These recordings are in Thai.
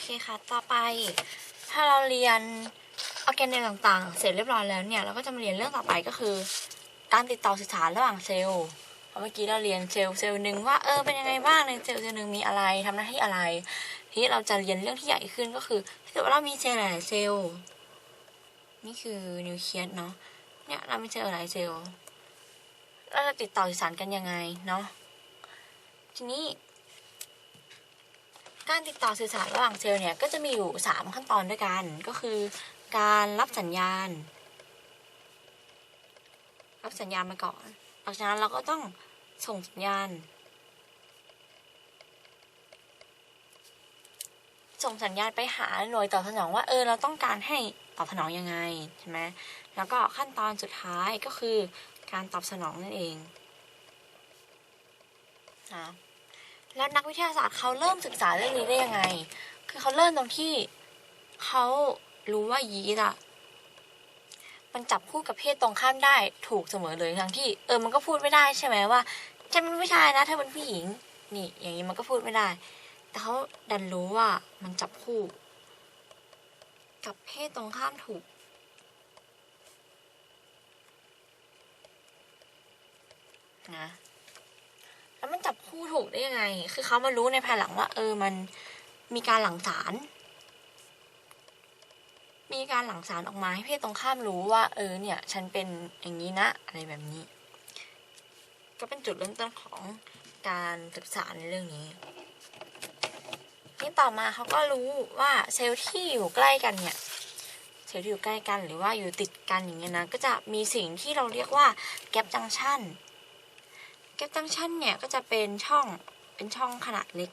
เคค่ะ ต่อไปถ้าเราเรียนออแกเนต่างๆ เสร็จเรียบร้อยแล้วเนี่ย เราก็จะมาเรียนเรื่องต่อไปก็คือ การติดต่อสื่อสารระหว่างเซลล์เพราะเมื่อกี้เราเรียนเซลล์เซลล์หนึ่งว่าเออเป็นยังไงบ้างในเซลล์เซลล์หนึ่งมีอะไรทำหน้าที่อะไร ทีนี้เราจะเรียนเรื่องที่ใหญ่ขึ้นก็คือถ้าเกิดว่าเรามีเซลล์หลายเซลล์นี่คือนิวเคลียสเนาะเนี่ยเรามีเซลล์หลายเซลล์เราจะติดต่อสื่อสารกันยังไงเนาะทีนี้ การติดต่อสื่อสารระหว่างเซลล์เนี่ยก็จะมีอยู่ 3 ขั้นตอนด้วยกัน ก็คือ การรับสัญญาณ รับสัญญาณมาก่อนหลังจากนั้นเราก็ต้องส่งสัญญาณ ส่งสัญญาณไปหาหน่วยตอบสนองว่าเออเราต้องการให้ตอบสนองยังไงใช่ไหมแล้วก็ขั้นตอนสุดท้ายก็คือการตอบสนองนั่นเองนะ แล้วนักวิทยาศาสตร์เขาเริ่มศึกษาเรื่องนี้ได้ยังไง คือเขาเริ่มตรงที่เขารู้ว่ายีสต์อะมันจับคู่กับเพศตรงข้ามได้ถูกเสมอเลยทั้งที่เออมันก็พูดไม่ได้ใช่ไหมว่าฉันเป็นผู้ชายนะเธอเป็นผู้หญิง นี่ อย่างนี้มันก็พูดไม่ได้ แต่เขาดันรู้ว่ามันจับคู่ กับเพศตรงข้ามถูกนะ คู่ถูกได้ยังไง คือเขามารู้ในภายหลังว่า เออมันมีการหลั่งสาร มีการหลั่งสารออกมาให้เพศตรงข้ามรู้ว่า เออเนี่ย ฉันเป็นอย่างนี้นะ อะไรแบบนี้ ก็เป็นจุดเริ่มต้นของการศึกษาในเรื่องนี้นี่ต่อมาเขาก็รู้ว่าเซลล์ที่อยู่ใกล้กันเนี่ยเซลล์ที่อยู่ใกล้กันหรือว่าอยู่ติดกันอย่างเงี้ยนะก็จะมีสิ่งที่เราเรียกว่าแก p จังชัน แก p จังชันเนี่ยก็จะเป็นช่องเป็นช่องขนาดเล็ก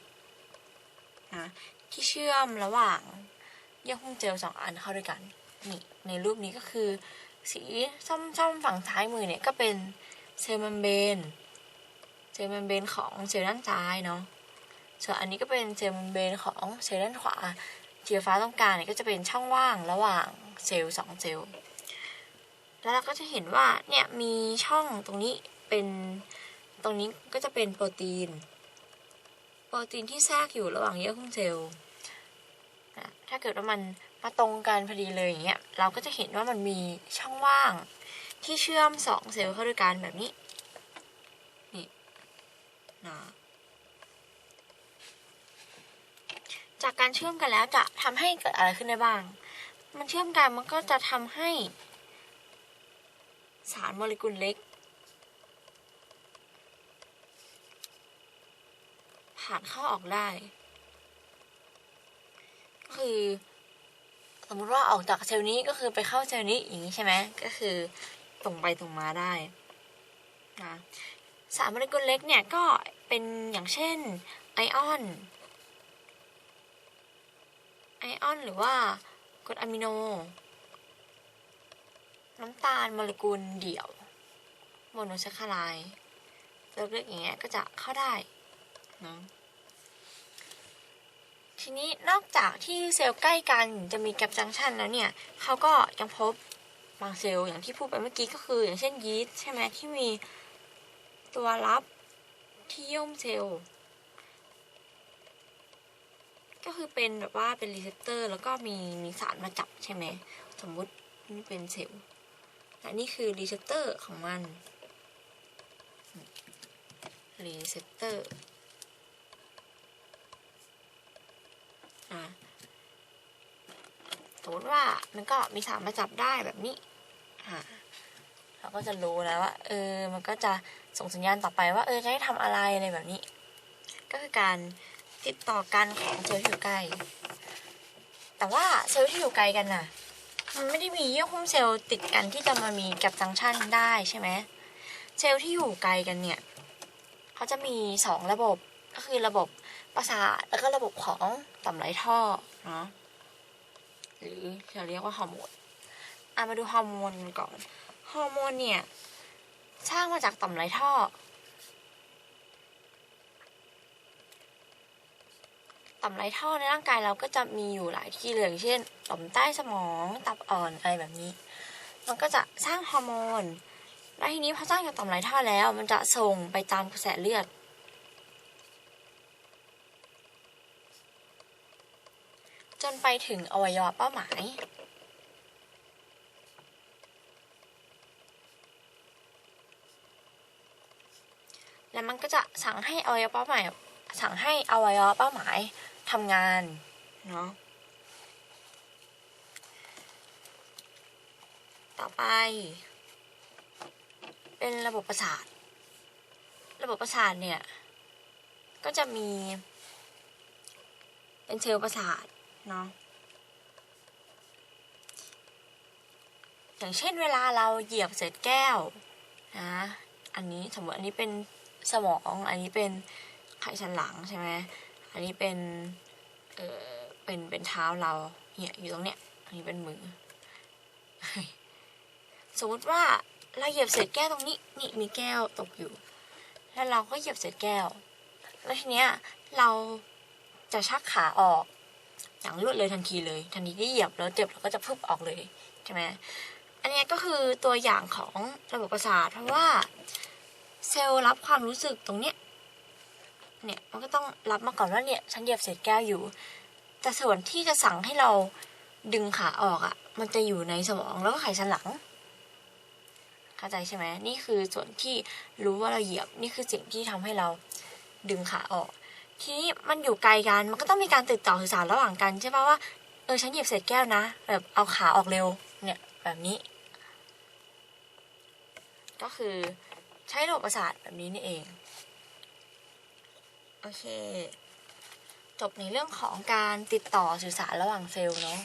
นะที่เชื่อมระหว่างเยื่อหุ้มเจลสองอันเข้าด้วยกันนี่ในรูปนี้ก็คือ สีส้มๆฝั่งซ้ายมือเนี่ยก็เป็นเซลล์เมมเบนเซลล์เมมเบนของเซลล์ด้านซ้ายเนาะส่วนอันนี้ก็เป็นเซลล์เมมเบนของเซลล์ด้านขวาเสีฟ้าตรงกลางเนี่ยก็จะเป็นช่องว่างระหว่างเซลล์สองเซลล์แล้วเราก็จะเห็นว่าเนี่ยมีช่องตรงนี้เป็น ตรงนี้ก็จะเป็นโปรตีน โปรตีนที่แทรกอยู่ระหว่างเยื่อหุ้มเซลล์ถ้าเกิดว่ามันมาตรงกันพอดีเลยอย่างเงี้ย เราก็จะเห็นว่ามันมีช่องว่าง ที่เชื่อมสองเซลล์เข้าด้วยกันแบบนี้ นี่นะจากการเชื่อมกันแล้วจะทำให้เกิดอะไรขึ้นได้บ้าง มันเชื่อมกันมันก็จะทำให้ สารโมเลกุลเล็ก ผ่านเข้าออกได้ ก็คือสมมติว่าออกจากเซลล์นี้ก็คือไปเข้าเซลล์นี้อย่างนี้ใช่ไหมก็คือตรงไปตรงมาได้นะสารโมเลกุลเล็กเนี่ยก็เป็นอย่างเช่นไอออนไอออนหรือว่ากรดอะมิโน น้ำตาลโมเลกุลเดี่ยว โมโนแซคคาไรด์เล็กๆอย่างเงี้ยก็จะเข้าได้ นะทีนี้นอกจากที่เซลล์ใกล้กันจะมีแกลบจังชันแล้วเนี่ยเขาก็ยังพบบางเซลล์อย่างที่พูดไปเมื่อกี้ก็คือ อย่างเช่นยีสต์ใช่ไหมที่มีตัวรับที่ย่อมเซลล์ก็คือเป็นแบบว่าเป็นรีเซพเตอร์แล้วก็มีมีสารมาจับใช่ไหมสมมุตินี่เป็นเซลล์และนี่คือรีเซพเตอร์ของมันรีเซพเตอร์อะส มติว่ามันก็มีสารมาจับได้แบบนี้เราก็จะรู้แล้วว่า เออ มันก็จะส่งสัญญาณต่อไปว่า เออจะให้ทำอะไรอะไรแบบนี้ ก็คือการติดต่อกันของเซลล์ที่อยู่ใกล้ แต่ว่าเซลล์ที่อยู่ไกลกันน่ะ มันไม่ได้มีเยื่อหุ้มเซลล์ติดกันที่จะมามีกับจังชันได้ใช่ไหมเซลล์ที่อยู่ไกลกันเนี่ยเขาจะมีสองระบบก็คือระบบประสาทแล้วก็ระบบของต่อมไรท่อเนาะ หรือเราเรียกว่าฮอร์โมนอะมาดูฮอร์โมนกันก่อน ฮอร์โมนเนี่ย สร้างมาจากต่อมไรท่อ ต่อมไรท่อในร่างกายเราก็จะมีอยู่หลายที่เลยอย่างเช่น ต่อมใต้สมอง ตับอ่อนอะไรแบบนี้ มันก็จะสร้างฮอร์โมน แล้วทีนี้พอสร้างจากต่อมไรท่อแล้ว มันจะส่งไปตามกระแสเลือด จนไปถึงอวัยวะเป้าหมาย แล้วมันก็จะสั่งให้อวัยวะเป้าหมาย สั่งให้อวัยวะเป้าหมายทำงานเนาะ ต่อไป เป็นระบบประสาท ระบบประสาทเนี่ย ก็จะมีเป็นเซลล์ประสาท เนาะอย่างเช่นเวลาเราเหยียบเศษแก้วนะอันนี้สมมติอันนี้เป็นสมอง อันนี้เป็นไขสันหลังใช่ไหมอันนี้เป็นเออเป็นเป็นเท้าเราเนี่ยอยู่ตรงเนี้ยอันนี้เป็นมือ สมมติว่าเราเหยียบเศษแก้วตรงนี้นี่มีแก้วตกอยู่ แล้วเราก็เหยียบเศษแก้ว แล้วทีเนี้ยเราจะชักขาออก อย่างรวดเลยทันทีเลย ทันทีที่เหยียบแล้วเจ็บเราก็จะพึบออกเลยใช่ไหมอันนี้ก็คือตัวอย่างของระบบประสาทเพราะว่าเซลล์รับความรู้สึกตรงเนี้ยเนี่ยมันก็ต้องรับมาก่อนว่าเนี่ยฉันเหยียบเศษแก้วอยู่ แต่ส่วนที่จะสั่งให้เราดึงขาออกอะ่ะ มันจะอยู่ในสมองแล้วก็ไขสันหลัง เข้าใจใช่ไหมนี่คือส่วนที่รู้ว่าเราเหยียบนี่คือสิ่งที่ทำให้เราดึงขาออก ทีนี้มันอยู่ไกลกันมันก็ต้องมีการติดต่อสื่อสารระหว่างกันใช่ปะว่าเออฉันหยิบเศษแก้วนะ แบบเอาขาออกเร็วเนี่ยแบบนี้ ก็คือใช้ระบบประสาทแบบนี้นี่เอง โอเค จบในเรื่องของการติดต่อสื่อสารระหว่างเซลล์เนาะ